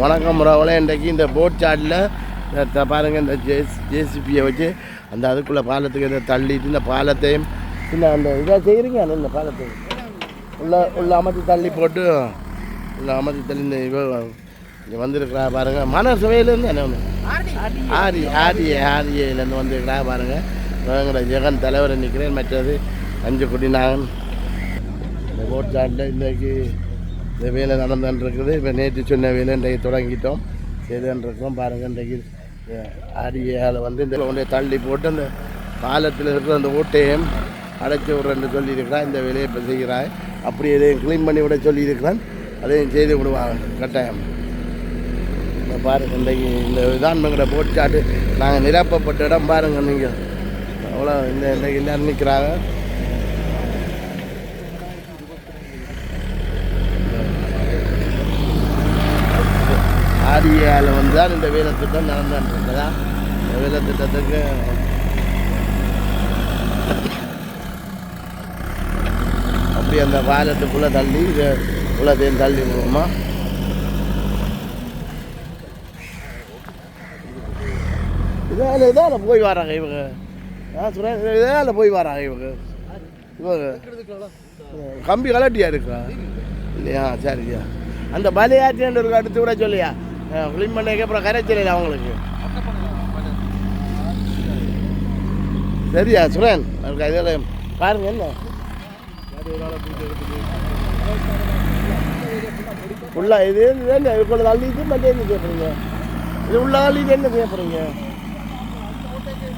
வணக்கம் முறவில் இன்றைக்கு இந்த போட் சாட்டில் பாருங்கள் இந்த ஜேஸ் ஜேசிபியை வச்சு அந்த அதுக்குள்ளே பாலத்துக்கு இதை தள்ளிட்டு இந்த பாலத்தையும் சின்ன அந்த இதாக செய்கிறீங்க இந்த பாலத்தை உள்ள உள்ள அமர்த்தி தள்ளி போட்டு உள்ள அமர்த்தி தள்ளி இந்த இவ இங்கே வந்திருக்கிறா பாருங்கள் மன சுவையிலேருந்து என்ன ஒன்று ஆரி ஆரிய ஆரியலேருந்து வந்திருக்கிறா பாருங்கள் எங்களோட ஜெகன் தலைவரை நிற்கிறேன். மற்றது அஞ்சு குடி நாகன் இந்த போட் சாட்டில் இன்றைக்கு இந்த வேலை நடந்துன்னு இருக்குது இப்போ நேற்று சொன்ன வேலை இன்றைக்கு தொடங்கிட்டோம். செய்துன்னு இருக்கோம் பாருங்கள் இன்றைக்கு அரியால் வந்து இந்த கொண்டே தள்ளி போட்டு அந்த பாலத்தில் இருக்கிற அந்த ஓட்டையும் அடைச்சி விட்றேன்னு சொல்லியிருக்கிறான். இந்த வேலையை இப்போ செய்கிறாய். அப்படி எதையும் க்ளீன் பண்ணி விட சொல்லியிருக்கிறான். அதையும் செய்து விடுவாங்க கட்டாயம். இந்த பாருங்க இன்றைக்கு இந்த விதான்மங்கிற போட் சாட்டு நாங்கள் நிரப்பப்பட்ட இடம் பாருங்கள் நீங்கள் அவ்வளோ இந்த இன்றைக்கு நிற்கிறாங்க நிற்கிறாங்க வந்து தான் இந்த வேலை திட்டம் இருக்குதா இந்த வேலை திட்டத்துக்கு அப்படி அந்த பாலத்துக்குள்ளே தள்ளி இதை உள்ளத்தையும் தள்ளி விடுவோமா? இதால் இதால் போய் வராங்க இவங்க. நான் சொல்கிறேன் இதால் போய் வராங்க இவங்க. இவங்க. கம்பி கலட்டியா இருக்கா? இல்லையா? சரியா அந்த பலியாற்றின்னு அடுத்து விட சொல்லியா? ஃபிலிம் பண்ணதுக்கு அப்புறம் கரைச்சல அவங்களுக்கு சரியா சுரேன்? அதுக்கு இதில் பாருங்க என்ன? உள்ள இது என்ன இதுக்குள்ள தள்ளிட்டு மத்திய என்ன கேட்குறீங்க இது உள்ள தள்ளிட்டு என்ன கேட்குறீங்க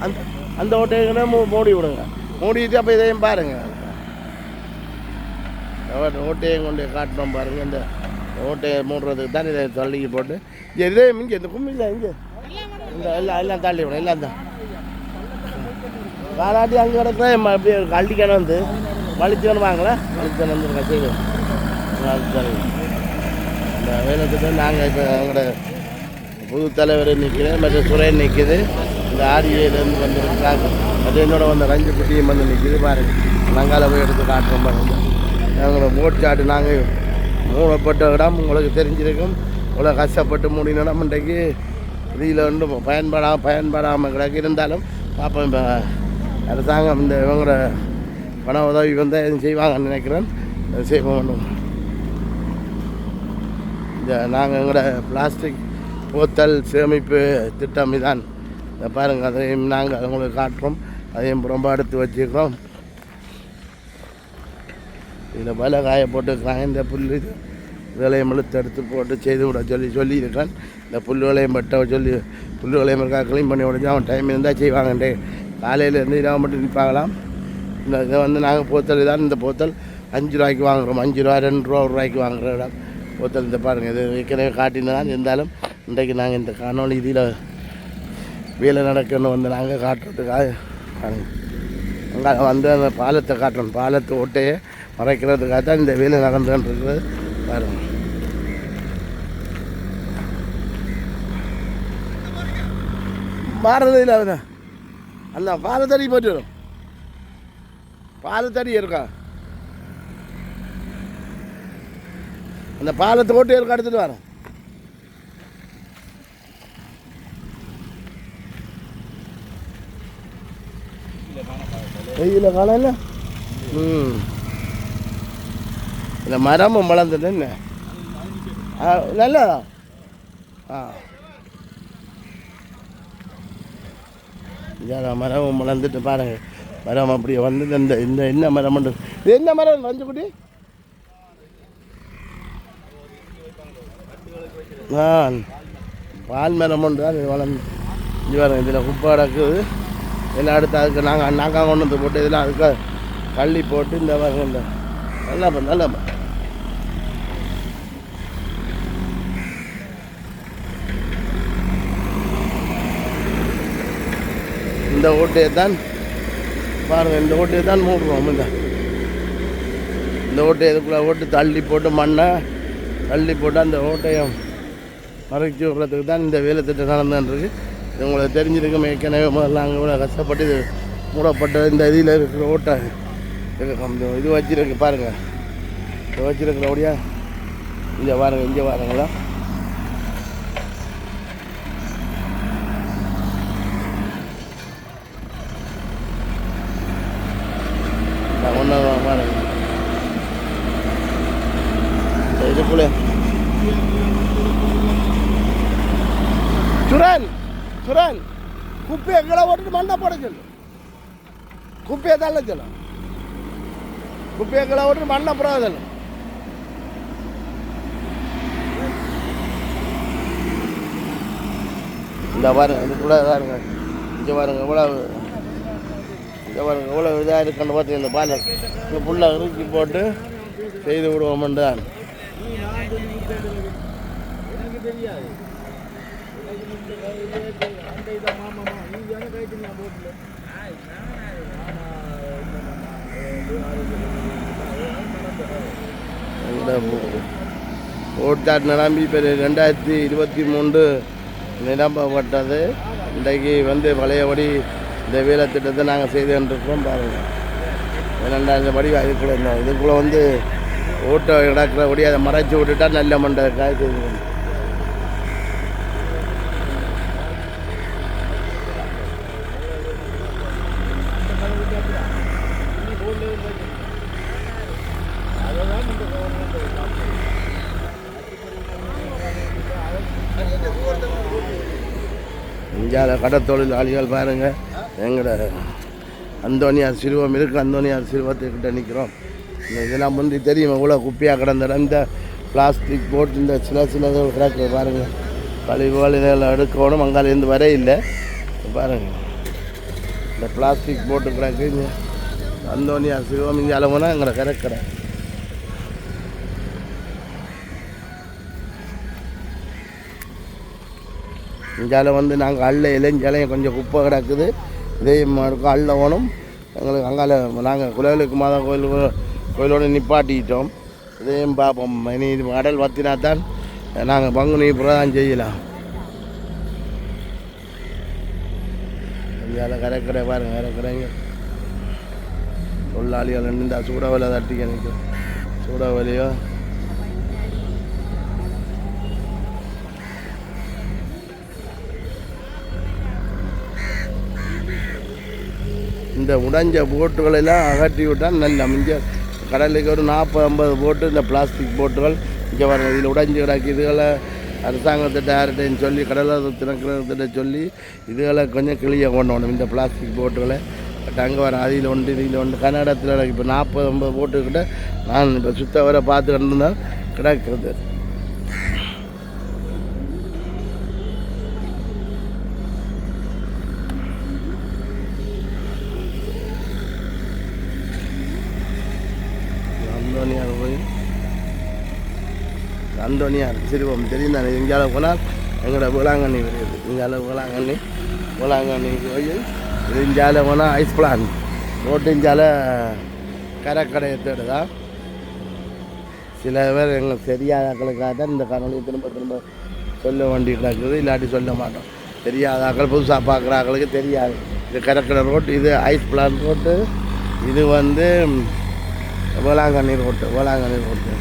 அந்த அந்த ஓட்டையை மூடி விடுங்க. மூடிட்டு அப்போ இதையும் பாருங்க. அவர் ஓட்டையும் கொண்டு காட்டணும் பாருங்க இந்த ஓட்டையை மூடுறதுக்கு தான் இதை தள்ளி போட்டு இதே இங்கே இந்த கும்பிங்க இங்கே இந்த எல்லாம் எல்லாம் தள்ளி விடும் எல்லாம் தான் காலாட்டி அங்கே கிடக்குற அப்படியே கழட்டிக்கணும் வந்து வலிச்சவன் வாங்கலாம் வலிச்சவன் வந்து செய்வோம் இந்த வேலைக்கு நாங்கள் இப்போ எங்களோட புது தலைவர் நிற்கிறேன் மற்ற சுரேன் நிற்கிது இந்த ஆரியலேருந்து வந்துருக்காங்க மற்ற என்னோட வந்த ரஞ்சு குட்டியும் வந்து நிற்கிது பாருங்க நாங்கால போய் எடுத்து காட்டுறோம் பாருங்க எங்களோட போட் சாட்டு நாங்கள் மூணப்பட்ட இடம் உங்களுக்கு தெரிஞ்சிருக்கும் இவ்வளோ கஷ்டப்பட்டு மூடின இடம் இன்றைக்கு. இதில் வந்து பயன்படாமல் பயன்படாமல் கிடக்கு. இருந்தாலும் பார்ப்போம் இப்போ அரசாங்கம் இந்த இவங்களோட பண உதவி வந்து எதுவும் செய்வாங்கன்னு நினைக்கிறேன். செய்வோம் செய்ய வேண்டும் இந்த நாங்கள் எங்களோட பிளாஸ்டிக் போத்தல் சேமிப்பு திட்டம் இதான். பாருங்கள் அதையும் நாங்கள் உங்களுக்கு காட்டுறோம். அதையும் ரொம்ப எடுத்து வச்சுக்கிறோம் இதில் பல காய இந்த புல் இது. விளையம் இழுத்து எடுத்து போட்டு செய்து விட சொல்லி சொல்லியிருக்கான். இந்த புல் விளையம் பட்ட சொல்லி புல் விளையம் இருக்கா க்ளீன் பண்ணி விடுச்சு அவன் டைம் இருந்தால் செய்வாங்கண்டே காலையிலேருந்து இதாக மட்டும் நிற்பாங்களாம் இந்த இதை வந்து நாங்கள் போத்தல் தான் இந்த போத்தல். அஞ்சு ரூபாய்க்கு வாங்குறோம். அஞ்சு ரூபா ரெண்டு ரூபா ஒரு ரூபாய்க்கு வாங்குற இடம். போத்தல் இந்த பாருங்கள் இது ஏற்கனவே காட்டினதான் இருந்தாலும் இன்றைக்கு நாங்கள் இந்த காணொலி இதில் வேலை நடக்கணும் வந்து நாங்கள் காட்டுறதுக்காக அங்கே வந்து அந்த பாலத்தை காட்டுறோம் பாலத்தை ஓட்டையை மறைக்கிறதுக்காக தான் இந்த வேலை நடந்துன்றது பாருங்க. இல்லை அவன அந்த பாலத்தடி போட்டு வரும். பாலத்தடி இருக்கா? அந்த பாலத்தை ஓட்டு இருக்க எடுத்துட்டு வரேன். வெயில காலையில் ம். இந்த மரமும் வளர்ந்தது என்ன? ஆ, நல்லதா? ஆ. இதான் மரமும் வளர்ந்துட்டு பாருங்க. மரம் அப்படியே வந்து இந்த இந்த என்ன மரம் இது என்ன மரம்? மஞ்சக்குட்டி ஆ பால் மரம் உண்டு அது வளர்ந்து இது பாருங்க இதில் குப்பை கிடக்குது. எல்லாம் அடுத்து அதுக்கு நாங்கள் நாங்கள் கொண்டு வந்து போட்டு இதெல்லாம் அதுக்கு கள்ளி போட்டு இந்த பாருங்க இந்த நல்லா நல்லா இந்த ஓட்டையை தான் பாருங்கள் இந்த ஓட்டையை தான் மூடுறோம் இந்த. இந்த ஓட்டையை இதுக்குள்ளே ஓட்டு தள்ளி போட்டு மண்ணை தள்ளி போட்டு அந்த ஓட்டையை மறைச்சி விடுறதுக்கு தான் இந்த வேலை திட்டம் நடந்துருக்கு இது உங்களுக்கு தெரிஞ்சிருக்கும் ஏற்கனவே முதல்ல அங்கே கூட கஷ்டப்பட்டு இது மூடப்பட்ட இந்த இதில் இருக்கிற ஓட்டை இது இது வச்சிருக்கு பாருங்கள் இது வச்சிருக்கிறபடியாக இங்கே பாருங்கள் இங்கே பாருங்களா. சுரன் சுரன் குப்பையை கீழே ஓட்டுட்டு மண்டை போட சொல்லு குப்பையை தள்ள சொல்லு குப்பையை கீழே ஓட்டுட்டு மண்டை போட சொல்லு இந்த பாருங்க இது கூட இதாக இருங்க இங்கே பாருங்க இவ்வளோ இங்கே பாருங்க இவ்வளோ இதாக இருக்குன்னு பார்த்து இந்த பாலை இந்த புல்லை இறுக்கி போட்டு செய்து விடுவோம்னு தான் எனக்கு தெரியாது எனக்கு இந்த மாமாமா நீங்க தானே கைட்டு நான் போட்டுல இந்த நிரம்பி இப்போ ரெண்டாயிரத்தி இருபத்தி மூன்று நிரம்பப்பட்டது இன்றைக்கு வந்து பழையபடி இந்த வேலை திட்டத்தை நாங்கள் செய்து கொண்டிருக்கோம் பாருங்கள். இரண்டாயிரம் படி அதுக்குள்ளே இந்த இதுக்குள்ளே வந்து ஓட்டை கிடக்கிறபடி அதை மறைச்சி விட்டுட்டா நல்ல மண்டை காய் இந்தியாவில் கடத்தொழிலாளிகள் பாருங்கள் எங்களோட அந்தோனியார் சிறுவம் இருக்குது அந்தோனியார் சிறுவத்துக்கிட்ட நிற்கிறோம் இந்த இதெல்லாம் முந்தி தெரியும்? இவ்வளோ குப்பையாக கிடந்த இடம். இந்த பிளாஸ்டிக் போட்டு இந்த சின்ன சின்னதாக கிடக்குது பாருங்கள் கழிவுகள் இதெல்லாம் எடுக்கணும். அங்காலேருந்து வரே இல்லை. பாருங்கள் இந்த பிளாஸ்டிக் போட்டு கிடக்கு இங்கே. அந்தோனியார் சிறுவம் இங்கே அளவுனா எங்களை கிடக்கிற. இங்கால வந்து நாங்கள் அள்ள இளைஞலையும் கொஞ்சம் குப்பை கிடக்குது. இதையும் இருக்கும். அள்ள ஓணும் எங்களுக்கு அங்கால நாங்கள் குலவிலுக்கு மாதா கோயிலுக்கு கோயிலோடு நிப்பாட்டிட்டோம். இதையும் பார்ப்போம். இனி இது கடல் வத்தினா தான் நாங்கள் பங்குனி பிரதான் செய்யலாம். இங்கால கரைக்கரை பாருங்க கரைக்கடைங்க தொழிலாளிகள் நின்று சூடாவலை தட்டிக்க சூட வலியோ இந்த உடைஞ்ச போட்டுகளெல்லாம் அகற்றி விட்டால் நல்ல மிஞ்ச கடலுக்கு ஒரு நாற்பது ஐம்பது போட்டு இந்த பிளாஸ்டிக் போட்டுகள் இங்கே வர இதில் உடைஞ்சு கிடக்கு. இதுகளை அரசாங்கத்திட்ட யார்கிட்டையும் சொல்லி கடலை திறக்கிறதுகிட்ட சொல்லி இதுகளை கொஞ்சம் கிளிய கொண்டு வரணும். இந்த பிளாஸ்டிக் போட்டுகளை. பட் அங்கே வர அதில் ஒன்று இதில் ஒன்று. கன்னடத்தில் இப்போ நாற்பது ஐம்பது போட்டுக்கிட்ட நான் இப்போ சுத்த வர பார்த்து கண்டுதான் கிடக்கிறது. அந்தோனியார் சிறுவம் தெரியும் தானே எங்கேயாவது போனால் எங்களோட வேளாங்கண்ணி வருது. இங்கால வேளாங்கண்ணி வேளாங்கண்ணி போய் இது போனால் ஐஸ் பிளான் ரோட்டு இந்தியாவில் கரைக்கடையை தேடுதா சில பேர் எங்களுக்கு தெரியாதாக்களுக்காக தான் இந்த காணொலியை திரும்ப திரும்ப சொல்ல வேண்டி கிடக்குது இல்லாட்டி சொல்ல மாட்டோம். தெரியாத ஆக்கள் புதுசாக பார்க்குற ஆக்களுக்கு தெரியாது. இது கரக்கடை ரோட்டு இது ஐஸ் பிளான் ரோட்டு. இது வந்து வேளாங்கண்ணி ரோட்டு வேளாங்கண்ணி ரோட்டு.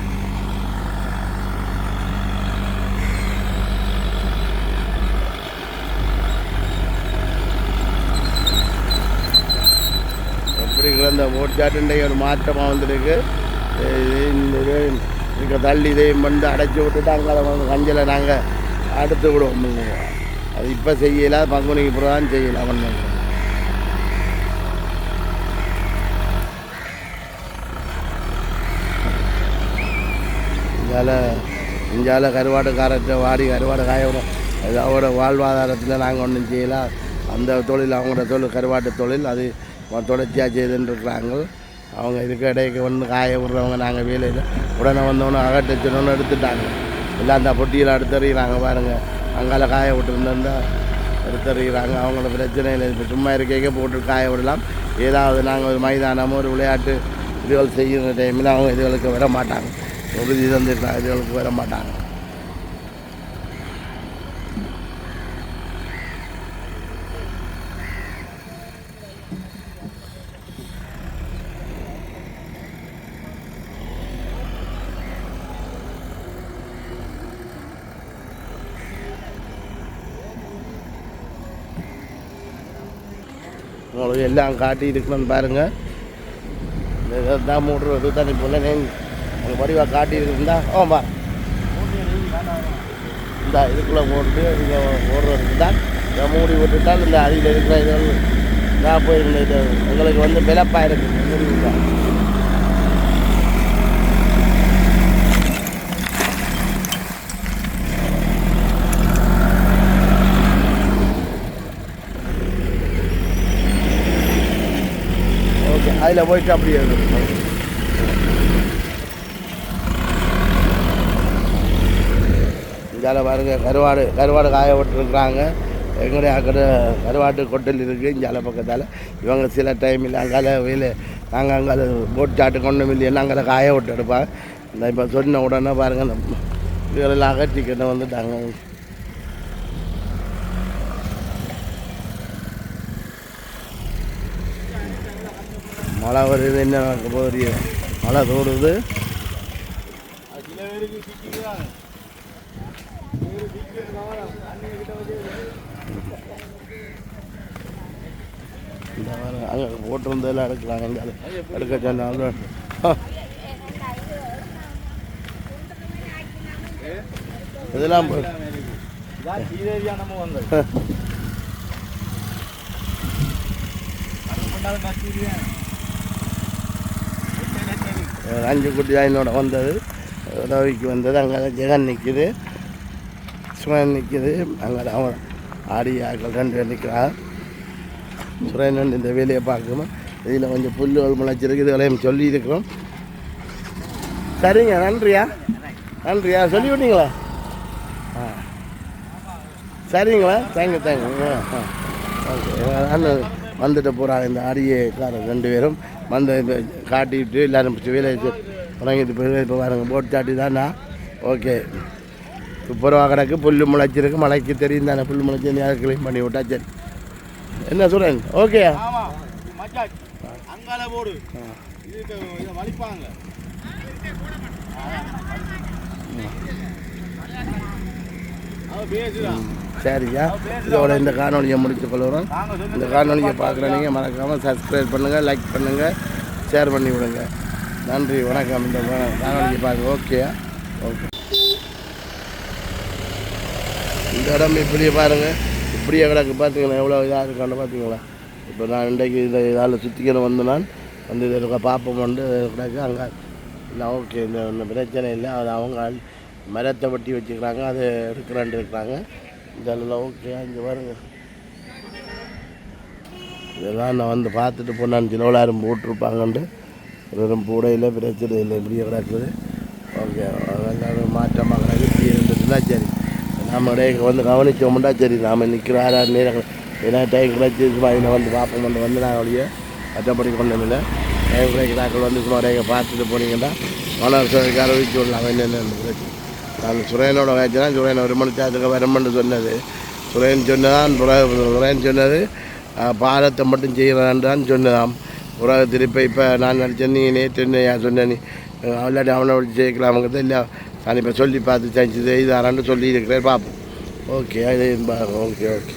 இருக்கிற அந்த ஓட்டாட்டுண்டை ஒரு மாற்றமாக வந்திருக்கு. இது இந்த இருக்க தள்ளி இதையும் வந்து அடைச்சி விட்டுட்டு அங்கே வந்து கஞ்சலை நாங்கள் அடுத்து விடுவோம். அது இப்போ செய்யலாம் பங்குனிக்கு பிறகு தான் செய்யலாம் பண்ணுங்க இதால் இஞ்சால கருவாட்டுக்காரத்தை வாடி கருவாடு காய விட அது அவரோட வாழ்வாதாரத்தில் நாங்கள் ஒன்றும் செய்யலாம் அந்த தொழில் அவங்களோட தொழில் கருவாட்டு தொழில் அது தொடர்ச்சியாக செய்துன்னு அவங்க இதுக்கு இடைக்கு வந்து காய விடுறவங்க நாங்கள் வேலையில் உடனே வந்தோன்னே அகட்டச்சோன்னு எடுத்துட்டாங்க. இல்லை அந்த பொட்டியில் எடுத்துறிகிறாங்க பாருங்கள் அங்கால காய விட்டுருந்தா எடுத்துறிகிறாங்க அவங்களோட பிரச்சனை இல்லை. இப்போ சும்மா இருக்கைக்கே போட்டு காய விடலாம். ஏதாவது நாங்கள் ஒரு மைதானமோ ஒரு விளையாட்டு இதுகள் செய்கிற டைமில் அவங்க இதுகளுக்கு வர மாட்டாங்க. உறுதி தந்துருக்காங்க இதுகளுக்கு வர மாட்டாங்க. உங்களுக்கு எல்லாம் காட்டி இருக்கணும்னு பாருங்கள் தான் மூடுறது தண்ணி போல நீங்கள் உங்கள் படிவாக காட்டி இருக்குந்தா ஓம்பா இந்த இதுக்குள்ளே போட்டு இங்கே போடுறதுக்கு தான் இதை மூடி விட்டுட்டால் இந்த அடியில் இருக்கிற இது நான் போய் இது எங்களுக்கு வந்து பிளப்பாக இருக்குது மூடி விட்டா ஓகே அதில் போயிட்டு அப்படியே இருக்கும் இதால் பாருங்க கருவாடு கருவாடு காய விட்டுருக்குறாங்க எங்களுடைய அக்கடை கருவாட்டு கொட்டல் இருக்குது இங்கால பக்கத்தால். இவங்க சில டைம் இல்லை அங்கால வெயில் நாங்கள் அங்கால போட் சாட்டு கொண்டு மில்லியெல்லாம் அங்கே காய விட்டு எடுப்பாங்க. இந்த இப்போ சொன்ன உடனே பாருங்கள் இந்த இதெல்லாம் அகற்றிக்கிட்ட வந்துட்டாங்க. மழை வருது என்ன நடக்க போகுது? மழை தோடுது. இந்த அங்கே போட்டிருந்ததெல்லாம் எடுக்கலாம் இங்கே எடுக்க சொன்னாலும். இதெல்லாம் நம்ம வந்தது அது கொண்டாலும் கத்திரியா ஒரு அஞ்சு குட்டி தான் என்னோட வந்தது. உதவிக்கு வந்தது. அங்கே ஜெகன் நிற்கிது சுரன் நிற்கிது அங்கே அவன் ஆடி ஆக்கள் ரெண்டு பேர் நிற்கிறான் சுரேன் இந்த வேலையை பார்க்கணும் இதில் கொஞ்சம் புல்லுகள் முளைச்சிருக்கு. இதுகளையும் சொல்லியிருக்கிறோம். சரிங்க. நன்றியா? நன்றியா? சொல்லி விட்டீங்களா? ஆ. சரிங்களா? Thank you thank you. Ah okay. அண்ணன் வந்துட்டு போகிறாங்க இந்த அடியக்காரர் ரெண்டு பேரும் வந்து இந்த காட்டிட்டு எல்லாரும் பிடிச்சி வேலையை தொடங்கிட்டு போய் இப்போ பாருங்க. போட் சாட்டி தானா? ஓகே. துப்புரவா கிடக்கு புல் முளைச்சிருக்கு மழைக்கு தெரியும் தானே. புல் முளைச்சி யாரும் க்ளீன் பண்ணி விட்டா சரி. என்ன சொல்கிறேன் ஓகே. வலிப்பாங்க. சரியா? இதோட இந்த காணொலியை முடித்துக் கொள்கிறோம். நாங்க சொல்லு இந்த காணொலியை பார்க்குற நீங்கள் மறக்காமல் சப்ஸ்கிரைப் பண்ணுங்கள் லைக் பண்ணுங்கள் ஷேர் பண்ணி விடுங்க. நன்றி வணக்கம். இந்த காணொலியை பார்க்க ஓகே ஓகே இந்த இடம் இப்படியே பாருங்கள் இப்படியே கிடக்கு. பார்த்தீங்களா எவ்வளோ இதாக இருக்கான்னு பார்த்தீங்களா இப்போ நான் இன்றைக்கு இதை இதால் சுற்றிக்கிற வந்து நான் வந்து இதில் இருக்க பாப்பம் வந்து கிடக்கு. அங்கே இல்லை ஓகே இந்த ஒன்றும் பிரச்சனை இல்லை. அது அவங்க மரத்தை வெட்டி வச்சுக்கிறாங்க அது இருக்கிறான் இருக்கிறாங்க. இதெல்லாம் ஓகே இங்கே வருங்க இதெல்லாம் நான் வந்து பார்த்துட்டு போனான் சிலவளாரும் போட்டிருப்பாங்கன்ட்டு வெறும் பூடையில் பிரச்சனை இல்லை இப்படியே கிடக்குது. ஓகே அதெல்லாம் மாற்றமாக கிடக்கு இப்படி சரி. நாம் இடையே வந்து கவனிச்சோம்னா சரி நாம் நிற்கிற நேரம் ஏன்னா டைம் கிடச்சி சும்மா இதில் வந்து பார்ப்போம் வந்து நான் அப்படியே மற்றபடி கொண்டு இல்லை. டைம் கிடைக்கிறாக்கள் வந்து சும்மா இடையே பார்த்துட்டு போனீங்கன்னா மலர் சோதிக்கார வீச்சு விடலாம் என்னென்ன பிரச்சனை. நான் சுரேனோட வச்சுனா சுரேன் ஒரு மணி நேரத்துக்கு வரும்னு சொன்னது. சுரேன் சொன்னதான் சுரேன் சொன்னது. பாலத்தை பாரத்தை மட்டும் செய்கிறான் சொன்னதாம். உலக திருப்பி இப்போ நான் நினச்சேன் நீ நேற்று என்னையா சொன்ன நீ? அவனை விட்டு ஜெயிக்கலாமுங்கிறது இல்லை நான் இப்போ சொல்லி பார்த்து செஞ்சு செய்தாரான்னு சொல்லி இருக்கிறேன் பார்ப்போம் ஓகே அது ஓகே ஓகே